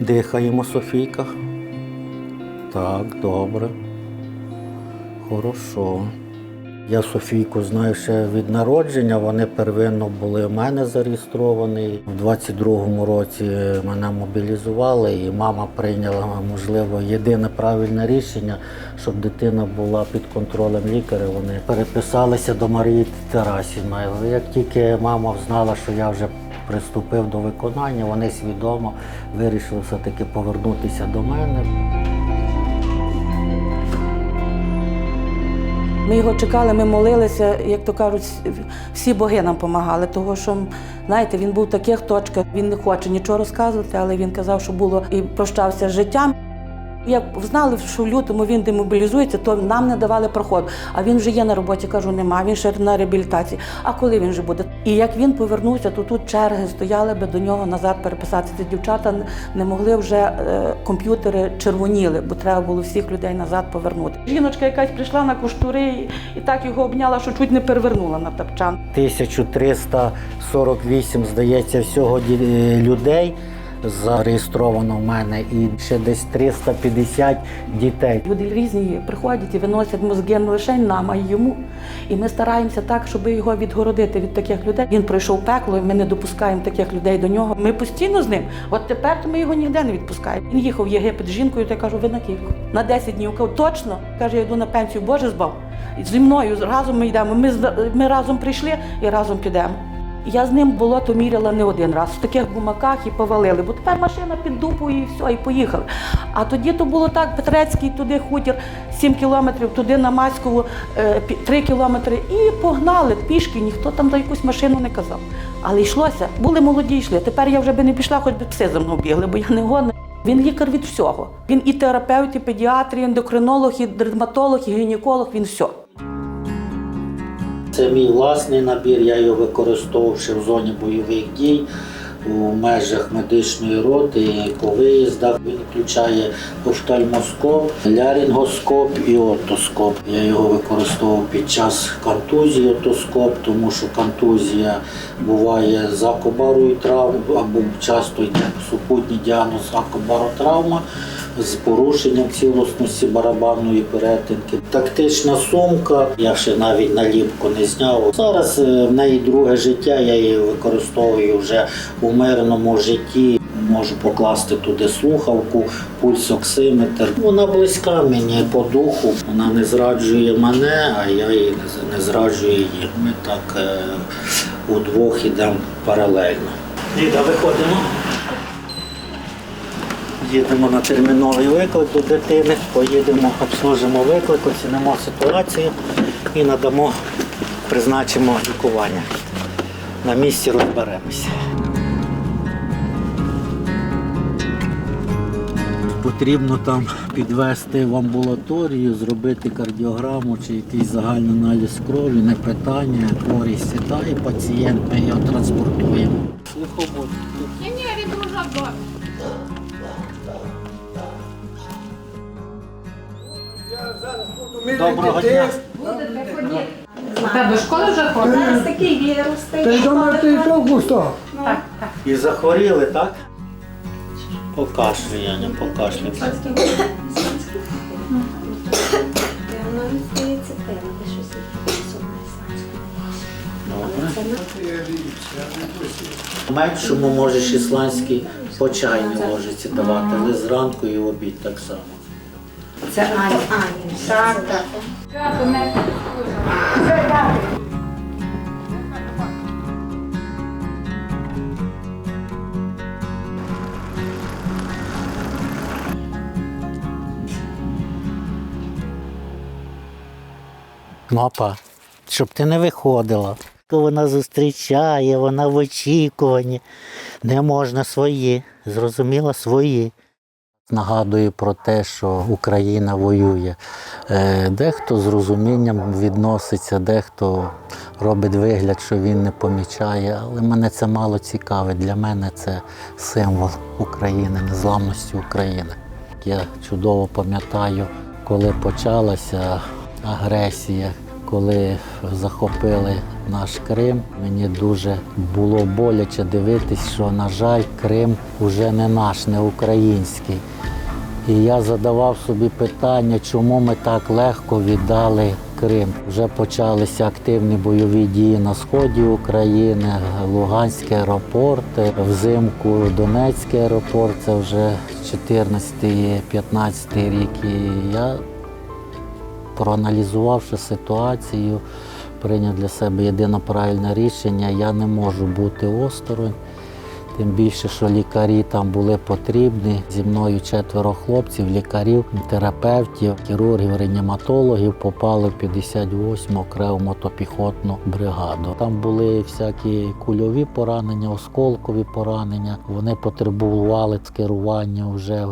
Дихаємо, Софійка. Так, добре. Хорошо. Я Софійку знаю ще від народження. Вони первинно були у мене зареєстровані. У 22-му році мене мобілізували, і мама прийняла, можливо, єдине правильне рішення, щоб дитина була під контролем лікаря. Вони переписалися до Марії Тарасівної. Як тільки мама знала, що я вже приступив до виконання, вони свідомо вирішили все-таки повернутися до мене. Ми його чекали, ми молилися, як то кажуть, всі боги нам допомагали. Того, що знаєте, він був в таких точках, він не хоче нічого розказувати, але він казав, що було і прощався з життям. Як знали, що в лютому він демобілізується, то нам не давали проходу. А він вже є на роботі, кажу, нема, він ще на реабілітації. А коли він вже буде? І як він повернувся, то тут черги стояли би до нього назад переписатися. Дівчата не могли вже е, комп'ютери червоніли, бо треба було всіх людей назад повернути. Жіночка якась прийшла на коштури і, так його обняла, що чуть не перевернула на тапчан. 1348, здається, всього ді- людей зареєстровано в мене і ще десь 350 дітей. Люди різні приходять і виносять мозги не лише нам, а й йому. І ми стараємося так, щоб його відгородити від таких людей. Він пройшов пекло, і ми не допускаємо таких людей до нього. Ми постійно з ним. От тепер то ми його ніде не відпускаємо. Він їхав в Єгипет з жінкою, та я кажу, ви на Київку. На 10 днів. Кажу, точно. Каже, я йду на пенсію, Боже збав. Зі мною разом ми йдемо. Ми, ми разом прийшли і разом підемо. Я з ним болото міряла не один раз в таких гумаках і повалили, бо тепер машина під дупу і все, і поїхали. А тоді то було так, Петрецький, туди хутір 7 кілометрів, туди на Маськову 3 кілометри. І погнали пішки, ніхто там за якусь машину не казав. Але йшлося, були молоді, йшли. Тепер я вже би не пішла, хоч би пси за мною бігли, бо я не годна. Він лікар від всього. Він і терапевт, і педіатр, і ендокринолог, і дерматолог, і гінеколог, він все. Це мій власний набір, я його використовував ще в зоні бойових дій. У межах медичної роти і по виїздах він включає офтальмоскоп, лярінгоскоп і отоскоп. Я його використовував під час контузії отоскоп, тому що контузія буває за кобарою травм або часто йде супутній діагноз акобаротравма з порушенням цілісності барабанної перетинки. Тактична сумка, я ще навіть наліпку не зняв. Зараз е, в неї друге життя, я її використовую вже у мирному житті. Можу покласти туди слухавку, пульсоксиметр. Вона близька мені по духу. Вона не зраджує мене, а я її не зраджую її. Ми так е, удвох ідемо паралельно. Ліда, виходимо. Їдемо на терміновий виклик до дитини, поїдемо, обслужимо виклик, оцінимо ситуацію і надамо, призначимо лікування. На місці розберемося. Потрібно там підвести в амбулаторію, зробити кардіограму чи якийсь загальний аналіз крові, не питання, хворий сідає, пацієнт, ми його транспортуємо. Слуховод. Доброго дня. У тебе до школи вже ходить? Зараз такий вірус, Ти думаєш, ти толку став? І захворіли, так? Воно не здається пиво, де щось є сумне Добре. Меншому можеш ісландський по чайній ложиці давати, але зранку і в обід так само. Це Аня. Аня. Так, так. Мапа, щоб ти не виходила. Вона зустрічає, вона в очікуванні. Не можна свої, зрозуміла свої. Нагадую про те, що Україна воює. Е, Дехто з розумінням відноситься, дехто робить вигляд, що він не помічає, але мене це мало цікавить. Для мене це символ України, незламності України. Я чудово пам'ятаю, коли почалася агресія коли захопили наш Крим, мені дуже було боляче дивитись, що, на жаль, Крим вже не наш, не український. І я задавав собі питання, чому ми так легко віддали Крим. Вже почалися активні бойові дії на сході України, Луганський аеропорт, взимку Донецький аеропорт, це вже 14-15 рік. І я, проаналізувавши ситуацію, прийняв для себе єдине правильне рішення. Я не можу бути осторонь. Тим більше, що лікарі там були потрібні. Зі мною четверо хлопців, лікарів, терапевтів, хірургів, реаніматологів попали в 58-му окрему мотопіхотну бригаду. Там були всякі кульові поранення, осколкові поранення. Вони потребували скерування вже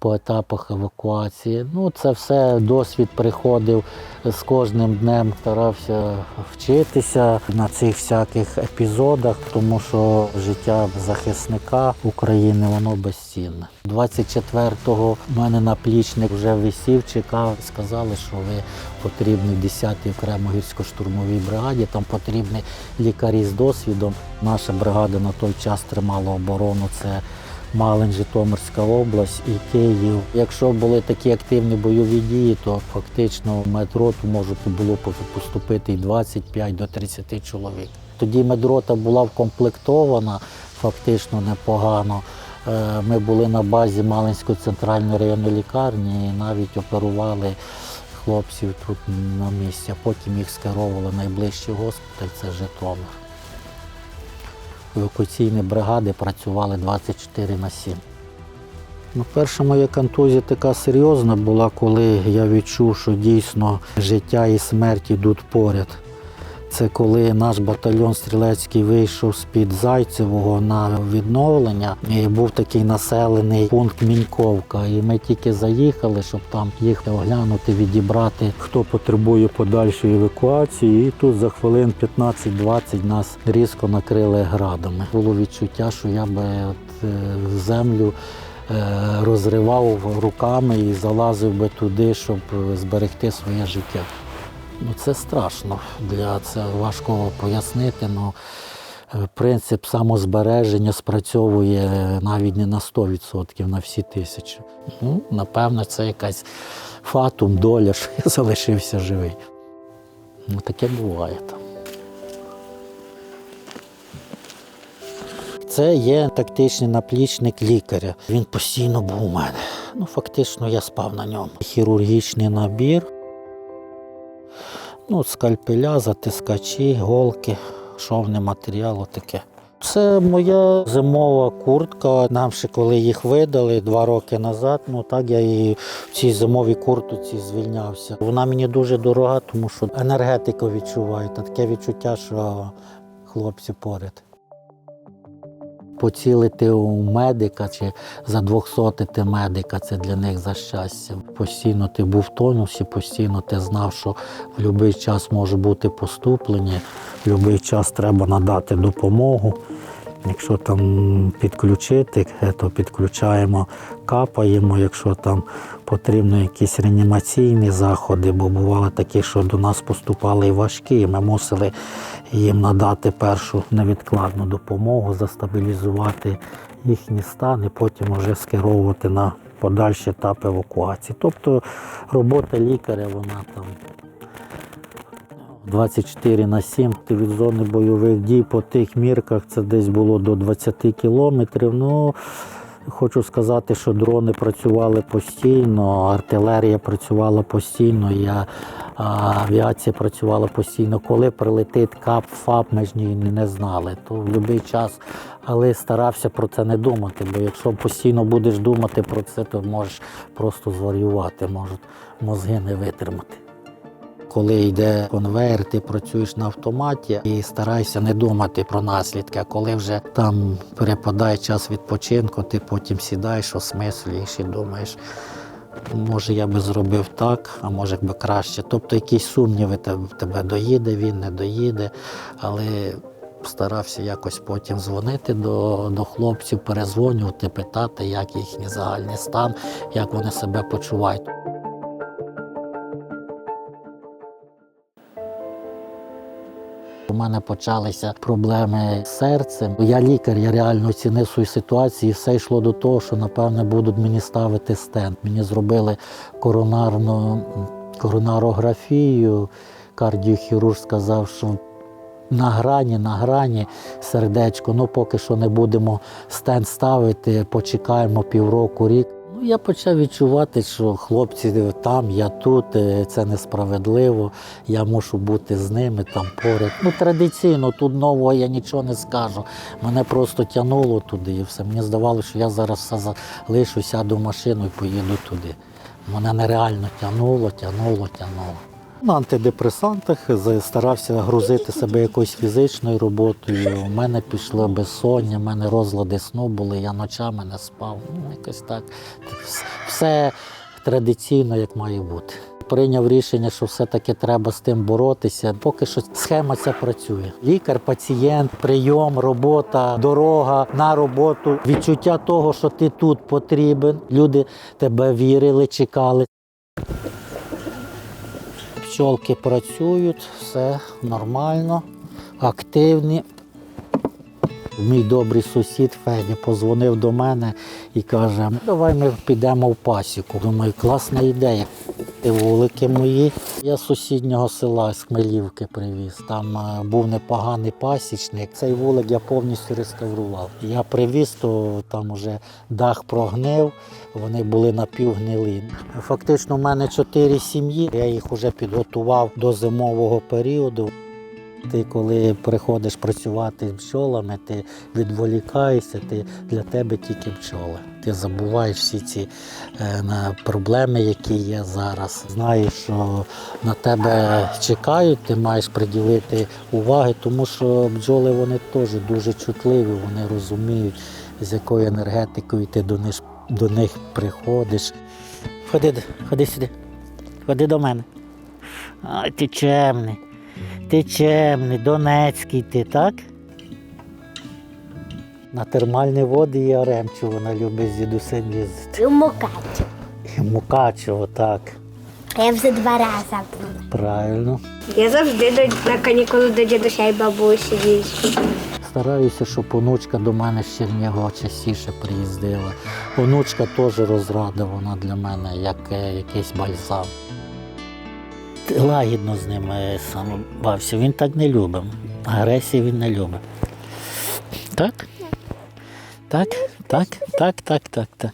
по етапах евакуації. Ну, це все досвід приходив з кожним днем, старався вчитися на цих всяких епізодах, тому що життя захисника України воно безцінне. 24-го в мене наплічник вже висів, чекав. Сказали, що ви потрібні в 10-й окремо гірсько-штурмовій бригаді. Там потрібні лікарі з досвідом. Наша бригада на той час тримала оборону. Це Малин, Житомирська область і Київ. Якщо були такі активні бойові дії, то фактично в медроту може було поступити і 25 до 30 чоловік. Тоді медрота була вкомплектована фактично непогано. Е, Ми були на базі Малинської центральної районної лікарні і навіть оперували хлопців тут на місці, потім їх скеровували найближчий госпіталь, це Житомир. Евакуаційні бригади працювали 24 на 7. Ну, перша моя контузія така серйозна була, коли я відчув, що дійсно життя і смерть йдуть поряд. Це коли наш батальйон стрілецький вийшов з-під Зайцевого на відновлення. І був такий населений пункт Міньковка. І ми тільки заїхали, щоб там їх оглянути, відібрати, хто потребує подальшої евакуації. І тут за хвилин 15-20 нас різко накрили градами. Було відчуття, що я би от, е, землю е, розривав руками і залазив би туди, щоб е, зберегти своє життя. Ну, це страшно. Для це важко пояснити. Ну, е, принцип самозбереження спрацьовує навіть не на 100%, на всі тисячі. Ну, напевно, це якась фатум, доля, що я залишився живий. Ну, таке буває там. Це є тактичний наплічник лікаря. Він постійно був у мене. Ну, фактично, я спав на ньому. Хірургічний набір. Ну, скальпеля, затискачі, голки, шовний матеріал, таке. Це моя зимова куртка. Нам ще коли їх видали два роки назад, ну так я і в цій зимовій куртці звільнявся. Вона мені дуже дорога, тому що енергетику відчуваю. Та таке відчуття, що хлопці поряд. Поцілити у медика чи задвохсотити медика це для них за щастя. Постійно ти був в тонусі, постійно ти знав, що в будь-який час може бути поступлення, в будь-який час треба надати допомогу. Якщо там підключити, е, то підключаємо, капаємо. Якщо там потрібно якісь реанімаційні заходи, бо бувало такі, що до нас поступали і важкі, і ми мусили їм надати першу невідкладну допомогу, застабілізувати їхній стан і потім вже скеровувати на подальші етапи евакуації. Тобто робота лікаря, вона там 24 на 7 від зони бойових дій по тих мірках це десь було до 20 кілометрів. Ну, хочу сказати, що дрони працювали постійно, артилерія працювала постійно, я, а, авіація працювала постійно. Коли прилетить КАП, ФАП, ми ж ні, не знали. То в будь-який час, але старався про це не думати, бо якщо постійно будеш думати про це, то можеш просто зварювати, можуть мозги не витримати. Коли йде конвейер, ти працюєш на автоматі і старайся не думати про наслідки. А коли вже там перепадає час відпочинку, ти потім сідаєш, осмислюєш і думаєш, може я би зробив так, а може би краще. Тобто якісь сумніви тебе доїде, він не доїде, але старався якось потім дзвонити до, до хлопців, перезвонювати, питати, як їхній загальний стан, як вони себе почувають. Мене почалися проблеми з серцем. Я лікар, я реально оцінив свою ситуацію, і все йшло до того, що напевне будуть мені ставити стенд. Мені зробили коронарну коронарографію. Кардіохірург сказав, що на грані, на грані сердечко. Ну, поки що не будемо стенд ставити, почекаємо півроку, рік. Я почав відчувати, що хлопці там, я тут, е, це несправедливо, я мушу бути з ними там поряд. Ну, традиційно, тут нового я нічого не скажу. Мене просто тягнуло туди і все. Мені здавалося, що я зараз все залишу, сяду в машину і поїду туди. Мене нереально тягнуло, тягнуло, тягнуло. На антидепресантах старався грузити себе якоюсь фізичною роботою. У мене пішло безсоння, у мене розлади сну були, я ночами не спав. Ну, якось так. Все традиційно, як має бути. Прийняв рішення, що все-таки треба з тим боротися. Поки що схема ця працює. Лікар, пацієнт, прийом, робота, дорога на роботу, відчуття того, що ти тут потрібен. Люди тебе вірили, чекали. Пчолки працюють, все нормально, активні. Мій добрий сусід Федя позвонив до мене і каже: давай ми підемо в пасіку. Думаю, класна ідея. Ти вулики мої. Я з сусіднього села з Хмелівки привіз. Там е, був непоганий пасічник. Цей вулик я повністю реставрував. Я привіз, то там уже дах прогнив, вони були напівгнилі. Фактично, в мене чотири сім'ї. Я їх вже підготував до зимового періоду. Ти коли приходиш працювати з бджолами, ти відволікаєшся, ти для тебе тільки бджоли. Ти забуваєш всі ці е, проблеми, які є зараз. Знаєш, що на тебе чекають, ти маєш приділити уваги, тому що бджоли вони теж дуже чутливі, вони розуміють, з якою енергетикою ти до них, до них приходиш. Ходи, ходи сюди, ходи до мене. Ай, ти чемний. Ти чемний, донецький ти, так? На термальні води і Оремчу вона любить з дідусем їздити. І в Мукачі. І Мукачево, так. А я вже два рази була. Правильно. Я завжди до, на канікули до дідуся і бабусі їжджу. Стараюся, щоб онучка до мене з Чернігова частіше приїздила. Онучка теж розрада, вона для мене як е, якийсь бальзам. Лагідно з ним е, сам бався. Він так не любить. Агресії він не любить. Так? Так, так, так, так, так, так.